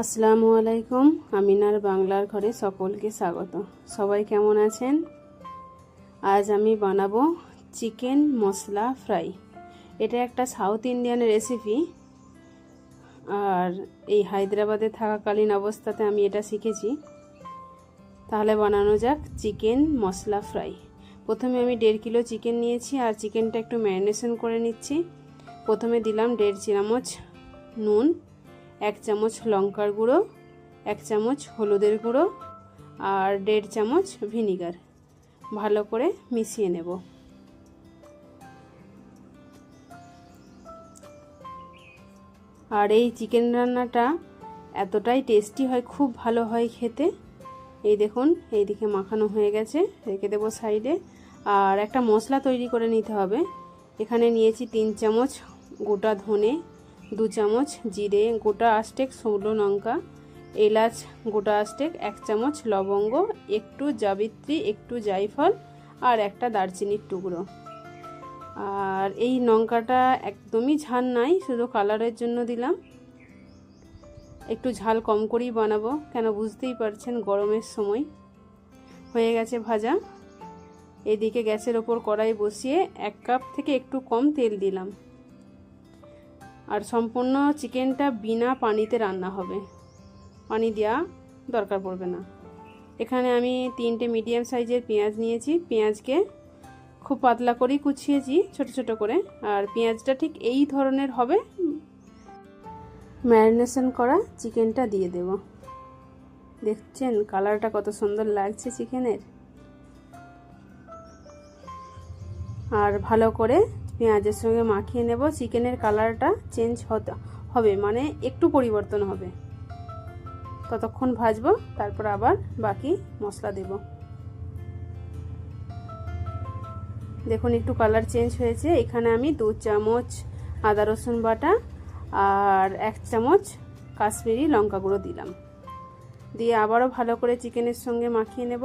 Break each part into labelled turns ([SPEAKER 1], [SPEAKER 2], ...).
[SPEAKER 1] আসসালামু আলাইকুম, আমিনার বাংলার ঘরে সকলকে স্বাগত। সবাই কেমন আছেন? আজ আমি বানাবো চিকেন মশলা ফ্রাই। এটা একটা সাউথ ইন্ডিয়ান রেসিপি। আর এই হায়দ্রাবাদে থাকাকালীন অবস্থাতে আমি এটা শিখেছি। তাহলে বানানো যাক চিকেন মশলা ফ্রাই। প্রথমে আমি দেড় কিলো চিকেন নিয়েছি আর চিকেনটা একটু ম্যারিনেশন করে নিচ্ছি। প্রথমে দিলাম দেড় চামচ নুন। এক চামচ লঙ্কার গুঁড়ো, এক চামচ হলুদের গুঁড়ো আর দেড় চামচ ভিনিগার। ভালো করে মিশিয়ে নেব। আর এই চিকেন রান্নাটা এতটাই টেস্টি হয়, খুব ভালো হয় খেতে। এই দেখুন, এইদিকে মাখানো হয়ে গেছে, রেখে দেবো সাইডে। আর একটা মশলা তৈরি করে নিতে হবে। এখানে নিয়েছি তিন চামচ গোটা ধনে দু চামচ জিরে, গোটা আস্টেক শুকনো লঙ্কা, এলাচ, গোটা আস্টেক এক চামচ লবঙ্গ, একটু জাবিত্রী, একটু জায়ফল আর একটা দারচিনির টুকরো। আর এই লঙ্কাটা একদমই ঝাল নাই, শুধু কালারের জন্য দিলাম। একটু ঝাল কম করেই বানাবো, কেন বুঝতেই পারছেন গরমের সময়। হয়ে গেছে ভাজা। এদিকে গ্যাসের ওপর কড়াই বসিয়ে এক কাপ থেকে একটু কম তেল দিলাম। আর সম্পূর্ণ চিকেনটা বিনা পানিতে রান্না হবে। পানি দেওয়া দরকার পড়বে না। এখানে আমি তিনটে মিডিয়াম সাইজের পেঁয়াজ নিয়েছি। পেঁয়াজকে খুব পাতলা করেই কুচিয়েছি, ছোট ছোট করে। আর পেঁয়াজটা ঠিক এই ধরনের হবে। ম্যারিনেশন করা চিকেনটা দিয়ে দেব। দেখছেন কালারটা কত সুন্দর লাগছে চিকেনের। আর ভালো করে পেঁয়াজের সঙ্গে মাখিয়ে নেব। চিকেনের কালারটা চেঞ্জ হতে, হবে মানে একটু পরিবর্তন হবে। ততক্ষণ ভাজবো, তারপর আবার বাকি মশলা দেব। দেখুন, একটু কালার চেঞ্জ হয়েছে। এখানে আমি দু চামচ আদা রসুন বাটা আর এক চামচ কাশ্মীরি লঙ্কা গুঁড়ো দিলাম। দিয়ে আবারও ভালো করে চিকেনের সঙ্গে মাখিয়ে নেব।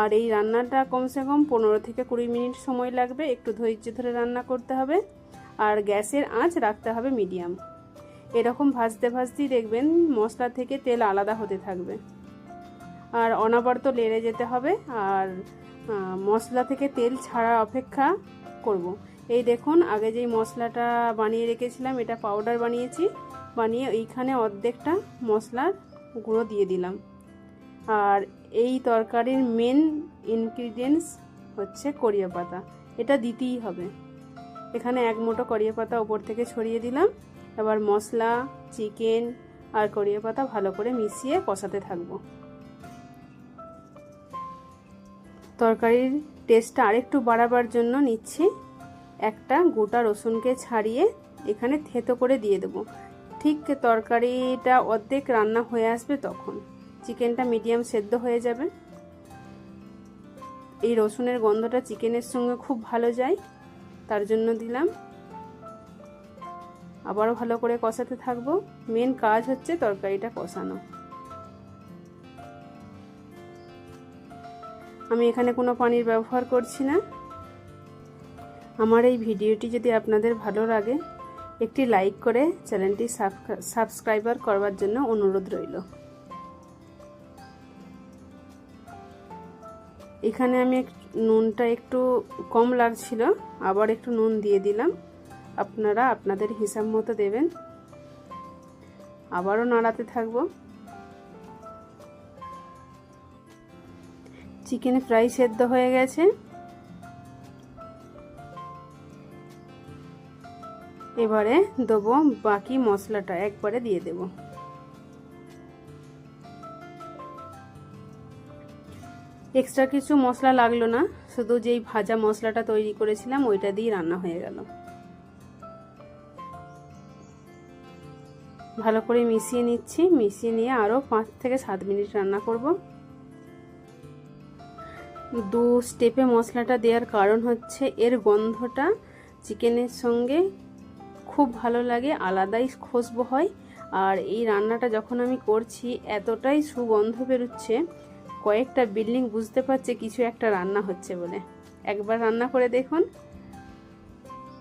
[SPEAKER 1] আর এই রান্নাটা কমসে কম পনেরো থেকে কুড়ি মিনিট সময় লাগবে। একটু ধৈর্য ধরে রান্না করতে হবে আর গ্যাসের আঁচ রাখতে হবে মিডিয়াম। এরকম ভাজতে ভাজতেই দেখবেন মশলা থেকে তেল আলাদা হতে থাকবে। আর অনাবর্ত লেড়ে যেতে হবে আর মশলা থেকে তেল ছাড়া অপেক্ষা করব। এই দেখুন, আগে যেই মশলাটা বানিয়ে রেখেছিলাম, এটা পাউডার বানিয়েছি। বানিয়ে এইখানে অর্ধেকটা মশলার গুঁড়ো দিয়ে দিলাম। আর এই তরকারির মেন ইনগ্রিডিয়েন্টস হচ্ছে করিয়া পাতা। এটা দিতেই হবে। এখানে এক মুঠো করিয়া পাতা ওপর থেকে ছড়িয়ে দিলাম। এবার মশলা চিকেন আর করিয়া পাতা ভালো করে মিশিয়ে কষাতে থাকব। তরকারির টেস্টটা আরেকটু বাড়াবার জন্য নিচ্ছি। একটা গোটা রসুনকে ছাড়িয়ে এখানে থেতো করে দিয়ে দেবো। ঠিক তরকারিটা অর্ধেক রান্না হয়ে আসবে তখন। চিকেনটা মিডিয়াম সেদ্ধ হয়ে যাবে। এই রসুনের গন্ধটা চিকেনের সঙ্গে খুব ভালো যায়, তার জন্য দিলাম। আবারও ভালো করে কষাতে থাকব। মেন কাজ হচ্ছে তরকারিটা কষানো। আমি এখানে কোনো পানির ব্যবহার করছি না। আমার এই ভিডিওটি যদি আপনাদের ভালো লাগে, একটি লাইক করে চ্যানেলটি সাবস্ক্রাইবার করবার জন্য অনুরোধ রইল। এখানে আমি নুনটা একটু কম লাগছিল, আবার একটু নুন দিয়ে দিলাম। আপনারা আপনাদের হিসাব মতো দেবেন। আবারও নাড়াতে থাকব। চিকেন ফ্রাই সেদ্ধ হয়ে গেছে। এবারে দেবো বাকি মশলাটা, একবারে দিয়ে দেব। এক্সট্রা কিছু মশলা লাগল না, শুধু যেই ভাজা মশলাটা তৈরি করেছিলাম ওইটা দিয়ে রান্না হয়ে গেল। ভালো করে মিশিয়ে নিচ্ছি, মিশিয়ে নিয়ে আরও পাঁচ থেকে সাত মিনিট রান্না করব। দু স্টেপে মশলাটা দেওয়ার কারণ হচ্ছে এর গন্ধটা চিকেনের সঙ্গে খুব ভালো লাগে, আলাদাই খুশবু হয়। আর এই রান্নাটা যখন আমি করছি, এতটাই সুগন্ধ বেরোচ্ছে কয়েকটা বিল্ডিং বুঝতে পারছে কিছু একটা রান্না হচ্ছে বলে। একবার রান্না করে দেখুন,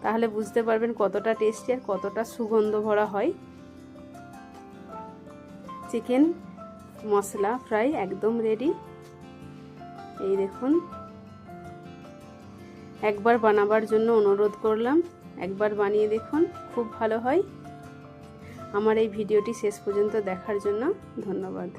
[SPEAKER 1] তাহলে বুঝতে পারবেন কতটা টেস্টি আর কতটা সুগন্ধ ভরা হয়। চিকেন মশলা ফ্রাই একদম রেডি এই দেখুন। একবার বানাবার জন্য অনুরোধ করলাম। একবার বানিয়ে দেখুন, খুব ভালো হয়। আমার এই ভিডিওটি শেষ পর্যন্ত দেখার জন্য ধন্যবাদ।